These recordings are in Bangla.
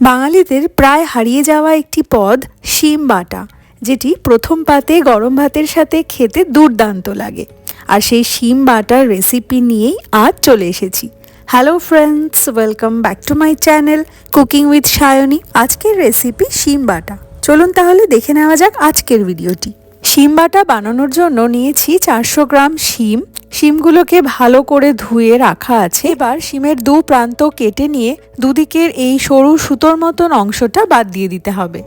বাঙালিদের প্রায় হারিয়ে যাওয়া একটি পদ শিম বাটা, যেটি প্রথম পাতে গরম ভাতের সাথে খেতে দুর্দান্ত লাগে। আর সেই শিম বাটার রেসিপি নিয়েই আজ চলে এসেছি। Hello friends welcome back to my channel cooking with Sayani আজকের রেসিপি শিম বাটা। চলুন তাহলে দেখে নেওয়া যাক আজকের ভিডিওটি শিম বাটা বানানোর জন্য নিয়েছি চারশো গ্রাম শিম। শিমগুলোকে ভালো করে ধুয়ে রাখা আছে। এবার শিমের দু প্রান্ত কেটে নিয়ে দুদিকের এই সরু সুতোর মতন অংশটা বাদ দিয়ে দিতে হবে।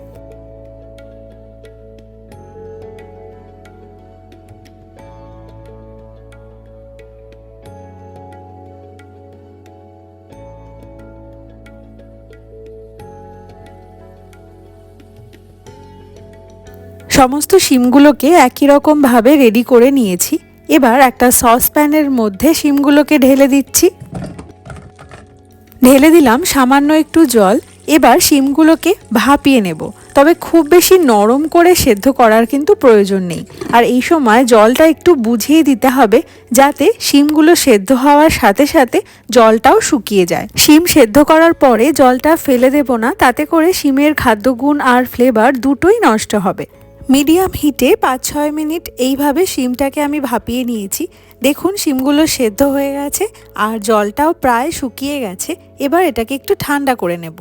সমস্ত শিমগুলোকে একই রকমভাবে রেডি করে নিয়েছি। এবার একটা সসপ্যানের মধ্যে শিমগুলোকে ঢেলে দিচ্ছি। ঢেলে দিলাম সামান্য একটু জল। এবার শিমগুলোকে ভাপিয়ে নেব। তবে খুব বেশি নরম করে সেদ্ধ করার কিন্তু প্রয়োজন নেই। আর এই সময় জলটা একটু বুঝিয়ে দিতে হবে যাতে শিমগুলো সেদ্ধ হওয়ার সাথে সাথে জলটাও শুকিয়ে যায়। শিম সেদ্ধ করার পরে জলটা ফেলে দেব না, তাতে করে শিমের খাদ্যগুণ আর ফ্লেভার দুটোই নষ্ট হবে। মিডিয়াম হিটে পাঁচ ছয় মিনিট এইভাবে শিমটাকে আমি ভাপিয়ে নিয়েছি। দেখুন, শিমগুলো সেদ্ধ হয়ে গেছে আর জলটাও প্রায় শুকিয়ে গেছে। এবার এটাকে একটু ঠান্ডা করে নেব।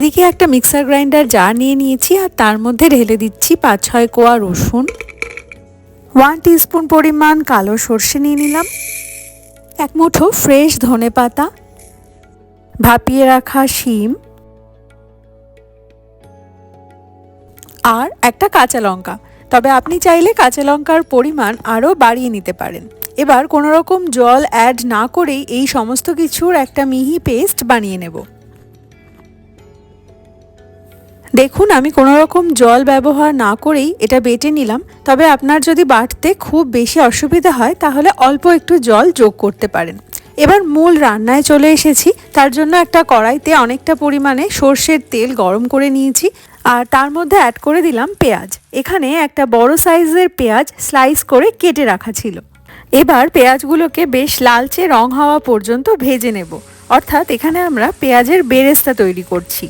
এদিকে একটা মিক্সার গ্রাইন্ডার জার নিয়ে নিয়েছি আর তার মধ্যে ঢেলে দিচ্ছি পাঁচ ছয় কোয়া রসুন। ওয়ান টিস্পুন পরিমাণ কালো সর্ষে নিয়ে নিলাম। এক মুঠো ফ্রেশ ধনে পাতা ভাপিয়ে রাখা শিম। আর একটা কাঁচা লঙ্কা। তবে আপনি চাইলে কাঁচা লঙ্কার পরিমাণ আরও বাড়িয়ে নিতে পারেন। এবার কোনো রকম জল অ্যাড না করেই এই সমস্ত কিছুর একটা মিহি পেস্ট বানিয়ে নেব। দেখুন, আমি কোনো রকম জল ব্যবহার না করেই এটা বেটে নিলাম। তবে আপনার যদি বাটতে খুব বেশি অসুবিধা হয়, তাহলে অল্প একটু জল যোগ করতে পারেন। এবার মূল রান্নায় চলে এসেছি। তার জন্য একটা কড়াইতে অনেকটা পরিমাণে সর্ষের তেল গরম করে নিয়েছি আর তার মধ্যে অ্যাড করে দিলাম পেঁয়াজ। এখানে একটা বড় সাইজের পেঁয়াজ স্লাইস করে কেটে রাখা ছিল। এবার পেঁয়াজগুলোকে বেশ লালচে রং হওয়া পর্যন্ত ভেজে নেব। অর্থাৎ এখানে আমরা পেঁয়াজের বেরেস্তা তৈরি করছি।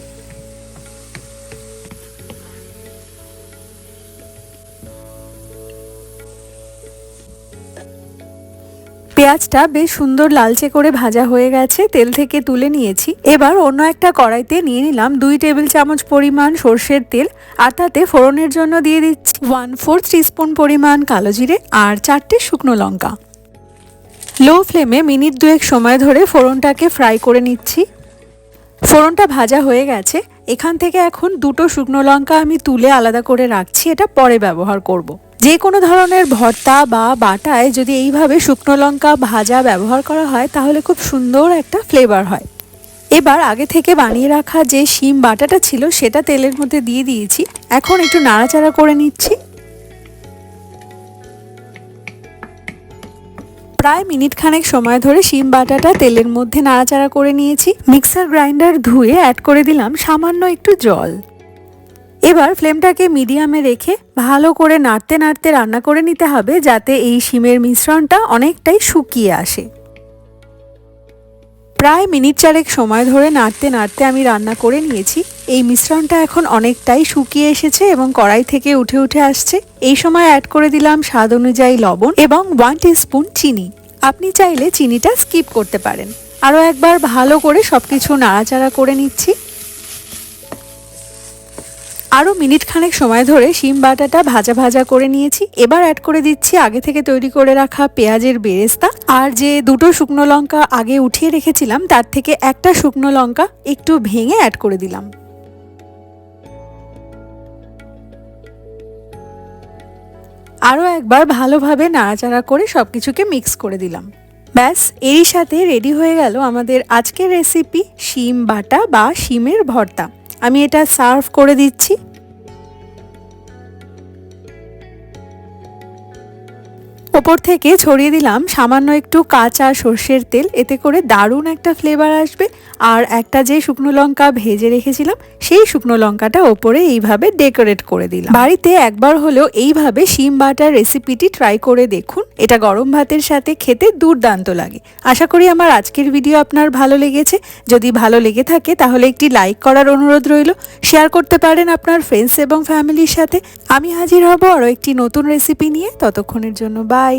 পেঁয়াজটা বেশ সুন্দর লালচে করে ভাজা হয়ে গেছে, তেল থেকে তুলে নিয়েছি। এবার অন্য একটা কড়াইতে নিয়ে নিলাম দুই টেবিল চামচ পরিমাণ সর্ষের তেল, আর তাতে ফোড়নের জন্য দিয়ে দিচ্ছি ওয়ান ফোর্থ টিস্পুন পরিমাণ কালো জিরে আর চারটে শুকনো লঙ্কা। লো ফ্লেমে মিনিট দুয়েক সময় ধরে ফোড়নটাকে ফ্রাই করে নিচ্ছি। ফোড়নটা ভাজা হয়ে গেছে, এখান থেকে এখন দুটো শুকনো লঙ্কা আমি তুলে আলাদা করে রাখছি, এটা পরে ব্যবহার করব। যে কোনো ধরনের ভর্তা বা বাটায় যদি এইভাবে শুকনো লঙ্কা ভাজা ব্যবহার করা হয়, তাহলে খুব সুন্দর একটা ফ্লেভার হয়। এবার আগে থেকে বানিয়ে রাখা যে শিম বাটাটা ছিল, সেটা তেলের মধ্যে দিয়ে দিয়েছি। এখন একটু নাড়াচাড়া করে নিচ্ছি। প্রায় মিনিট খানেক সময় ধরে শিম বাটাটা তেলের মধ্যে নাড়াচাড়া করে নিয়েছি। মিক্সার গ্রাইন্ডার ধুয়ে অ্যাড করে দিলাম সামান্য একটু জল। এবার ফ্লেমটাকে মিডিয়ামে রেখে ভালো করে নাড়তে নাড়তে রান্না করে নিতে হবে যাতে এই শিমের মিশ্রণটা অনেকটাই শুকিয়ে আসে। প্রায় মিনিট চারেক সময় ধরে নাড়তে নাড়তে আমি রান্না করে নিয়েছি। এই মিশ্রণটা এখন অনেকটাই শুকিয়ে এসেছে এবং কড়াই থেকে উঠে উঠে আসছে। এই সময় অ্যাড করে দিলাম স্বাদ অনুযায়ী লবণ এবং ওয়ান স্পুন চিনি। আপনি চাইলে চিনিটা স্কিপ করতে পারেন। আরও একবার ভালো করে সব কিছু নাড়াচাড়া করে নিচ্ছি। আরও মিনিট খানেক সময় ধরে শিম বাটাটা ভাজা ভাজা করে নিয়েছি। এবার অ্যাড করে দিচ্ছি আগে থেকে তৈরি করে রাখা পেঁয়াজের বেরেস্তা। আর যে দুটো শুকনো লঙ্কা আগে উঠিয়ে রেখেছিলাম, তার থেকে একটা শুকনো লঙ্কা একটু ভেঙে অ্যাড করে দিলাম। আরও একবার ভালোভাবে নাড়াচাড়া করে সব কিছুকে মিক্স করে দিলাম। ব্যাস, এরই সাথে রেডি হয়ে গেল আমাদের আজকের রেসিপি শিম বাটা বা শিমের ভর্তা। আমি এটা সার্ভ করে দিচ্ছি। ওপর থেকে ছড়িয়ে দিলাম সামান্য একটু কাঁচা সর্ষের তেল। এতে করে দারুণ একটা ফ্লেভার আসবে। আর একটা যে শুকনো লঙ্কা ভেজে রেখেছিলাম, সেই শুকনো লঙ্কাটা ওপরে এইভাবে ডেকোরেট করে দিলাম। বাড়িতে একবার হলেও এইভাবে শিম বাটার রেসিপিটি ট্রাই করে দেখুন। এটা গরম ভাতের সাথে খেতে দুর্দান্ত লাগে। আশা করি আমার আজকের ভিডিও আপনার ভালো লেগেছে। যদি ভালো লেগে থাকে, তাহলে একটি লাইক করার অনুরোধ রইল। শেয়ার করতে পারেন আপনার ফ্রেন্ডস এবং ফ্যামিলির সাথে। আমি হাজির হব আরও একটি নতুন রেসিপি নিয়ে। ততক্ষণের জন্য বাই